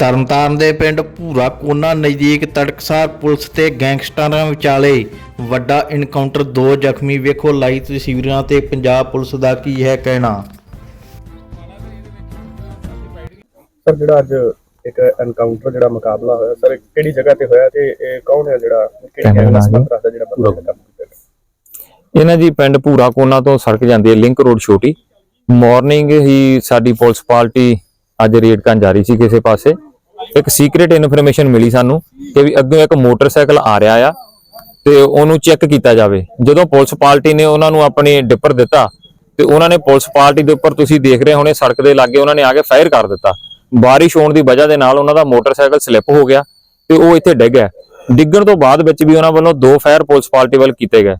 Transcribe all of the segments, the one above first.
ਤਰਨਤਾਰਨ ਦੇ ਪਿੰਡ ਭੂਰਾ ਕੋਨਾ ਨਜ਼ਦੀਕ ਤੜਕਸਾਰ ਪੁਲਿਸ ਤੇ ਗੈਂਗਸਟਰਾਂ ਵਿਚਾਲੇ ਵੱਡਾ ਇਨਕਾਊਂਟਰ ਦੋ ਜ਼ਖਮੀ ਵੇਖੋ। ਲਾਈ ਤਸਵੀਰਾਂ ਤੇ ਪੰਜਾਬ ਪੁਲਿਸ ਦਾ ਕੀ ਹੈ ਕਹਿਣਾ? ਸਰ ਜਿਹੜਾ ਅੱਜ ਇੱਕ ਐਨਕਾਊਂਟਰ ਜਿਹੜਾ ਮੁਕਾਬਲਾ ਹੋਇਆ ਸਰ ਕਿਹੜੀ ਜਗ੍ਹਾ ਤੇ ਹੋਇਆ ਤੇ ਇਹ ਕੌਣ ਹੈ ਜਿਹੜਾ ਕਿਹੜੀ ਦਾ ਜੀ। ਸੰਬੰਧ ਰੱਖਦਾ ਜਿਹੜਾ ਬੰਦਾ ਕੰਮ ਕੀਤਾ ਹੈ? ਇਹਨਾਂ ਜੀ ਪਿੰਡ ਭੂਰਾ ਕੋਨਾ ਤੋਂ ਸੜਕ ਜਾਂਦੀ ਹੈ ਲਿੰਕ ਰੋਡ ਛੋਟੀ। ਮਾਰਨਿੰਗ ਹੀ ਸਾਡੀ ਪੁਲਿਸ ਪਾਰਟੀ ਅੱਜ ਰੇਡ ਕਰਨ ਜਾ ਰਹੀ ਸੀ ਕਿਸੇ ਪਾਸੇ। ਇੱਕ ਸੀਕ੍ਰੀਟ ਇਨਫੋਰਮੇਸ਼ਨ ਮਿਲੀ ਸਾਨੂੰ ਕਿ ਵੀ ਅੱਗੇ ਇੱਕ ਮੋਟਰਸਾਈਕਲ ਆ ਰਿਹਾ ਆ ਤੇ ਉਹਨੂੰ ਚੈੱਕ ਕੀਤਾ ਜਾਵੇ। ਜਦੋਂ ਪੁਲਿਸ ਪਾਰਟੀ ਨੇ ਉਹਨਾਂ ਨੂੰ ਆਪਣੀ ਡਿੱਪਰ ਦਿੱਤਾ ਤੇ ਉਹਨਾਂ ਨੇ ਪੁਲਿਸ ਪਾਰਟੀ ਦੇ ਉੱਪਰ ਤੁਸੀਂ ਦੇਖ ਰਹੇ ਹੋਣੇ ਸੜਕ ਦੇ ਲਾਗੇ ਉਹਨਾਂ ਨੇ ਆ ਕੇ ਫਾਇਰ ਕਰ ਦਿੱਤਾ। ਬਾਰਿਸ਼ ਹੋਣ ਦੀ ਵਜ੍ਹਾ ਦੇ ਨਾਲ ਉਹਨਾਂ ਦਾ ਮੋਟਰਸਾਈਕਲ ਸਲਿੱਪ ਹੋ ਗਿਆ ਤੇ ਉਹ ਇੱਥੇ ਡਿੱਗ ਗਿਆ ਡਿੱਗਣ ਤੋਂ ਬਾਅਦ ਵਿੱਚ ਵੀ ਉਹਨਾਂ ਵੱਲੋਂ ਦੋ ਫਾਇਰ ਪੁਲਿਸ ਪਾਰਟੀ ਵੱਲ ਕੀਤੇ ਗਏ।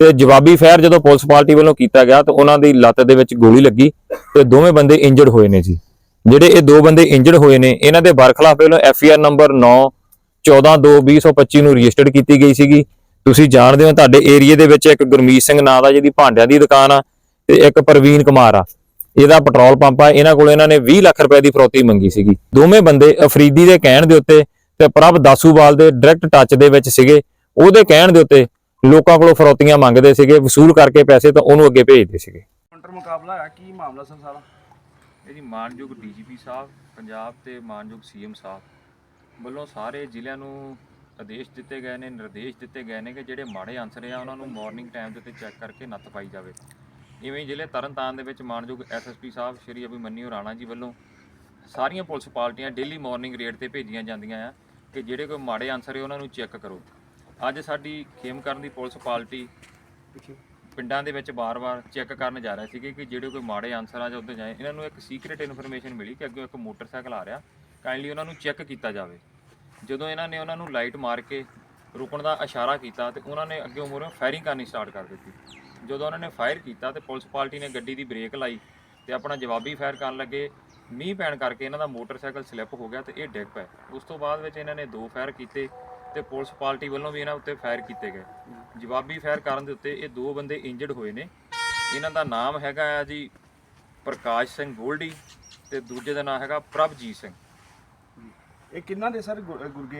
ਤੇ ਜਵਾਬੀ ਫਾਇਰ ਜਦੋਂ ਪੁਲਿਸ ਪਾਰਟੀ ਵੱਲੋਂ ਕੀਤਾ ਗਿਆ ਤਾਂ ਉਹਨਾਂ ਦੀ ਲੱਤ ਦੇ ਵਿੱਚ ਗੋਲੀ ਲੱਗੀ ਤੇ ਦੋਵੇਂ ਬੰਦੇ ਇੰਜਰਡ ਹੋਏ ਨੇ ਜੀ। ਜਿਹੜੇ ਇਹ ਦੋ ਬੰਦੇ ਇੰਜਰਡ ਹੋਏ ਨੇ, ਇਹਨਾਂ ਦੇ ਬਰਖਲਾਫ ਵੱਲੋਂ ਐਫ ਨੰਬਰ 9 14/2/2025 ਨੂੰ ਰਜਿਸਟਰਡ ਕੀਤੀ ਗਈ ਸੀਗੀ। ਤੁਸੀਂ ਜਾਣਦੇ ਹੋ ਤੁਹਾਡੇ ਏਰੀਆ ਦੇ ਵਿੱਚ ਇੱਕ ਗੁਰਮੀਤ ਸਿੰਘ ਨਾਂ ਦਾ, ਜਿਹਦੀ ਭਾਂਡਿਆਂ ਦੀ ਦੁਕਾਨ ਆ, ਤੇ ਇੱਕ ਪ੍ਰਵੀਨ ਕੁਮਾਰ ਆ। ਇਹਦਾ ਪੈਟਰੋਲ ਪੰਪ ਆ, ਇਹਨਾਂ ਕੋਲ ਇਹਨਾਂ ਨੇ 20 ਲੱਖ ਰੁਪਏ ਦੀ ਫਰੋਤੀ ਮੰਗੀ ਸੀਗੀ। ਦੋਵੇਂ ਬੰਦੇ ਅਫਰੀਦੀ ਦੇ ਕਹਿਣ ਦੇ ਉੱਤੇ ਤੇ ਪ੍ਰਭ ਦਾਸੂਵਾਲ ਦੇ ਡਾਇਰੈਕਟ ਟੱਚ ਦੇ ਵਿੱਚ ਸੀਗੇ। ਉਹਦੇ ਕਹਿਣ ਦੇ ਉੱਤੇ ਲੋਕਾਂ ਕੋਲੋਂ ਫਰੋਤੀਆਂ ਮੰਗਦੇ ਸੀਗੇ, ਵਸੂਲ ਕਰਕੇ ਪੈਸੇ ਤਾਂ ਉਹਨੂੰ ਅੱਗੇ ਭੇਜਦੇ ਸੀਗੇ। ਕਾਊਂਟਰ ਮੁਕਾਬਲਾ ਹੈ ਕੀ ਮਾਮਲਾ ਸਰ ਸਾਰਾ? ਇਹ ਜੀ ਮਾਨਯੋਗ ਡੀਜੀਪੀ ਸਾਹਿਬ, ਪੰਜਾਬ ਤੇ ਮਾਨਯੋਗ ਸੀਐਮ ਸਾਹਿਬ ਵੱਲੋਂ ਸਾਰੇ ਜ਼ਿਲ੍ਹਿਆਂ ਨੂੰ ਆਦੇਸ਼ ਦਿੱਤੇ ਗਏ ਨੇ, ਨਿਰਦੇਸ਼ ਦਿੱਤੇ ਗਏ ਨੇ ਕਿ ਜਿਹੜੇ ਮਾੜੇ ਆਨਸਰ ਆ, ਉਹਨਾਂ ਨੂੰ ਮਾਰਨਿੰਗ ਟਾਈਮ ਦੇ ਉੱਤੇ ਚੈੱਕ ਕਰਕੇ ਨੱਥ ਪਾਈ ਜਾਵੇ। ਇਵੇਂ ਜ਼ਿਲ੍ਹੇ ਤਰਨਤਾਰਨ ਦੇ ਵਿੱਚ ਮਾਨਯੋਗ ਐਸਐਸਪੀ ਸਾਹਿਬ, ਸ਼੍ਰੀ ਅਭਿਮਨਿਊ ਰਾਣਾ ਜੀ ਵੱਲੋਂ ਸਾਰੀਆਂ ਪੁਲਿਸ ਪਾਰਟੀਆਂ ਡੇਲੀ ਮਾਰਨਿੰਗ ਰੇਡ ਤੇ ਭੇਜੀਆਂ ਜਾਂਦੀਆਂ ਆ ਕਿ ਜਿਹੜੇ ਕੋਈ ਮਾੜੇ ਆਨਸਰ ਹੈ ਉਹਨਾਂ ਨੂੰ ਚੈੱਕ ਕਰੋ। ਅੱਜ ਸਾਡੀ ਖੇਮ ਕਰਨ ਦੀ ਪੁਲਿਸ ਪਾਰਟੀ ਪਿੰਡਾਂ ਦੇ ਵਿੱਚ ਬਾਰ-ਬਾਰ ਚੈੱਕ ਕਰਨ ਜਾ ਰਹੇ ਸੀਗੇ ਕਿ ਜਿਹੜੇ ਕੋਈ ਮਾੜੇ ਆਨਸਰ ਆ ਜਾਂ ਉੱਤੇ ਜਾਏ, ਇਹਨਾਂ ਨੂੰ ਇੱਕ ਸੀਕ੍ਰੀਟ ਇਨਫੋਰਮੇਸ਼ਨ ਮਿਲੀ ਕਿ ਅੱਗੇ ਇੱਕ ਮੋਟਰਸਾਈਕਲ ਆ ਰਿਹਾ ਕਾਈਂਡਲੀ ਉਹਨਾਂ ਨੂੰ ਚੈੱਕ ਕੀਤਾ ਜਾਵੇ। ਜਦੋਂ ਇਹਨਾਂ ਨੇ ਉਹਨਾਂ ਨੂੰ ਲਾਈਟ ਮਾਰ ਕੇ ਰੁਕਣ ਦਾ ਇਸ਼ਾਰਾ ਕੀਤਾ ਤੇ ਉਹਨਾਂ ਨੇ ਅੱਗੇ ਉਮਰੋਂ ਫਾਇਰਿੰਗ ਕਰਨੀ ਸਟਾਰਟ ਕਰ ਦਿੱਤੀ। ਜਦੋਂ ਉਹਨਾਂ ਨੇ ਫਾਇਰ ਕੀਤਾ ਤੇ ਪੁਲਿਸ ਪਾਰਟੀ ਨੇ ਗੱਡੀ ਦੀ ਬ੍ਰੇਕ ਲਾਈ ਤੇ ਆਪਣਾ ਜਵਾਬੀ ਫਾਇਰ ਕਰਨ ਲੱਗੇ, ਮੀਂਹ ਪੈਣ ਕਰਕੇ ਇਹਨਾਂ ਦਾ ਮੋਟਰਸਾਈਕਲ ਸਲਿੱਪ ਹੋ ਗਿਆ ਤੇ ਇਹ ਡਿੱਗ ਪਏ। ਉਸ ਤੋਂ ਬਾਅਦ ਵਿੱਚ ਇਹਨਾਂ ਨੇ ਦੋ ਫਾਇਰ ਕੀਤੇ। ਤੇ ਪੁਲਿਸ ਪਾਰਟੀ ਵੱਲੋਂ ਵੀ ਇਹਨਾਂ ਉੱਤੇ ਫਾਇਰ ਕੀਤੇ ਗਏ। ਜਵਾਬੀ ਫਾਇਰ ਕਰਨ ਦੇ ਉੱਤੇ ਇਹ ਦੋ ਬੰਦੇ ਇੰਜਰਡ ਹੋਏ ਨੇ। ਇਹਨਾਂ ਦਾ ਨਾਮ ਹੈਗਾ ਆ ਜੀ ਪ੍ਰਕਾਸ਼ ਸਿੰਘ ਗੋਲਡੀ ਤੇ ਦੂਜੇ ਦਾ ਨਾਮ ਹੈਗਾ ਪ੍ਰਭਜੀਤ ਸਿੰਘ। ਇਹ ਕਿੰਨਾ ਦੇ ਸਰ ਗੁਰਗੇ?